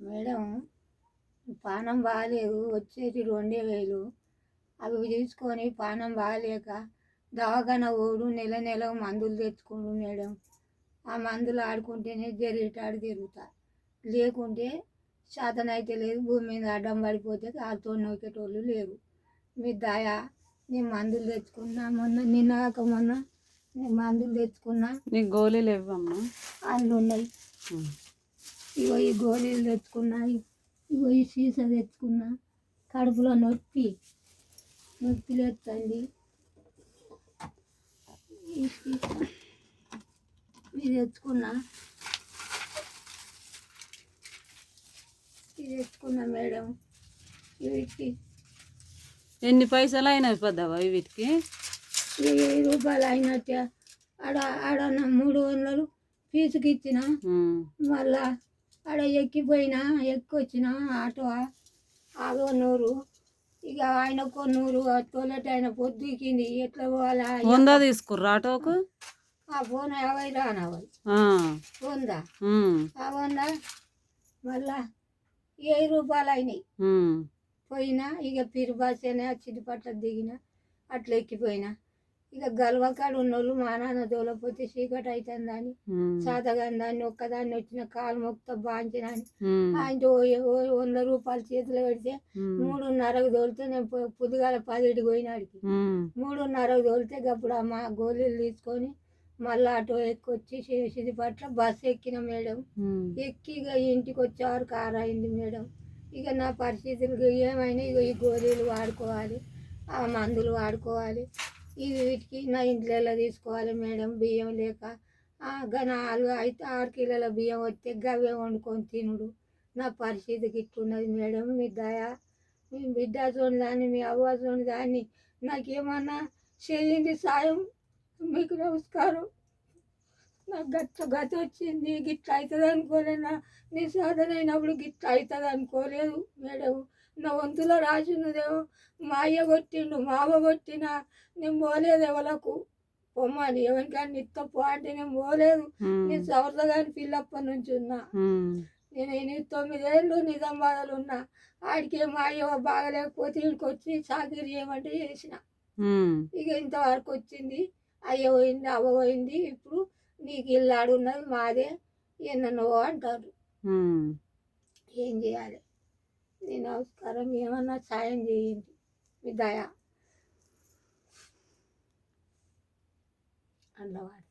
Madam పానం బాగాలేదు వచ్చేటి రెండే వేలు. అవి తీసుకొని పానం బాగాలేక దవాఖాన ఓడు నెల నెల మందులు తెచ్చుకోడు మేడం. ఆ మందులు ఆడుకుంటేనే జరిగేటాడు తిరుగుతా. లేకుంటే శాతనైతే లేదు భూమి మీద అడ్డం పడిపోతే కాలుతో నొక్కేటోళ్ళు లేరు. మీ దయ నేను మందులు తెచ్చుకున్నా మొన్న నిన్న కాక మొన్న నేను మందులు తెచ్చుకున్నా నీకు గోళీలు ఇవ్వమ్మా. అందులో ఉన్నాయి. ఈ గోళీలు తెచ్చుకున్నా ఇగో ఈ సీసా తెచ్చుకున్నా. కడుపులో నొప్పి. నొప్పి లేస్తుంది ఈ సీసా ఇది తెచ్చుకున్నా. ఇది తెచ్చుకున్నా మేడం. వీటికి ఎన్ని పైసలు అయినాయి పెద్దవా వీటికి వెయ్యి రూపాయలు అయినట్టే. ఆడ ఆడ మూడు వందలు ఫీజుకి ఇచ్చిన. మళ్ళా ఆడ ఎక్కిపోయినా ఎక్కొచ్చిన ఆటో ఆగో నూరు. ఇక ఆయనకో నూరు తోలట ఆయన పొద్దుకింది ఎట్లా పోవాలా? వంద తీసుకుర్రా ఆటోకు? ఆ ఫోన్ ఆ. వందా ఉమ్. ఆ వంద మళ్ళా వెయ్యి రూపాయలు అయినాయి. పోయినా ఇక పిరిబాసేనే చిటిపట్ల దిగిన అట్లా ఎక్కిపోయినా. ఇక గల్వకాడు ఉన్నోళ్ళు మా నాన్న తోలపోతే చీకటి అవుతుందని ఉమ్. సాతగాని దాన్ని ఒక్కదాన్ని వచ్చిన కాలు మొక్త బాంచిన ఉమ్. ఆయన వంద రూపాయలు చేతిలో పెడితే. మూడున్నరకు తోలితే నేను పొద్దుగాల పదిటికి పోయినాడికి. మూడున్నరకు తోలితే అప్పుడు అమ్మ గోళీలు తీసుకొని మళ్ళీ ఆటో ఎక్కొచ్చి చేసేది పట్ల బస్సు ఎక్కిన మేడం. ఎక్కి ఇక ఇంటికి వచ్చేవారు కారు అయింది మేడం ఇక నా పరిస్థితులు ఏమైనా ఇక ఈ గోళీలు వాడుకోవాలి ఆ మందులు వాడుకోవాలి ఇది వీటికి నా ఇంట్లో తీసుకోవాలి మేడం బియ్యం లేక. ఆ, నాలుగు అయితే ఆరు కిలోల బియ్యం వస్తే గవే వండుకొని తినుడు. నా పరిస్థితికి ఇట్టున్నది మేడం మీ దయ మీ బిడ్డ చూడదాన్ని మీ అవ్వ చూడదాన్ని దాన్ని. నాకేమన్నా చేయండి సాయం మీకు నమస్కారం. నాకు గత గత వచ్చింది గిట్ట అవుతుంది అనుకోలేనా నీ సాధన అయినప్పుడు గిట్ట అవుతుంది అనుకోలేదు మేడం. నా వంతులో రాసి ఉన్నదేమో మా అయ్య కొట్టిండు మా అవ్వ కొట్టిన నేను పోలేదు ఎవలకు. పొమ్మని ఎవరికైనా నిత్త పో అంటే నేను పోలేదు. నేను సవరదగాని పిల్లప్పటి నుంచి ఉన్నా. నేను ఎనిమిది తొమ్మిదేళ్ళు నిజామాబాద్లో ఉన్నా. ఆడికి మా అయ్య బాగలేకపోతే ఇక్కడికి వచ్చి చాకరీ చేయమంటే చేసిన. ఇక ఇంతవరకు వచ్చింది. అయ్య పోయింది అవ్వ పోయింది. ఇప్పుడు నీకు ఇల్లు ఆడున్నది మాదే. ఎన్నో అంటారు. ఏం చేయాలి? నీ నమస్కారం ఏమన్నా సాయం చేయండి. మీ దయ. అన్నవాడు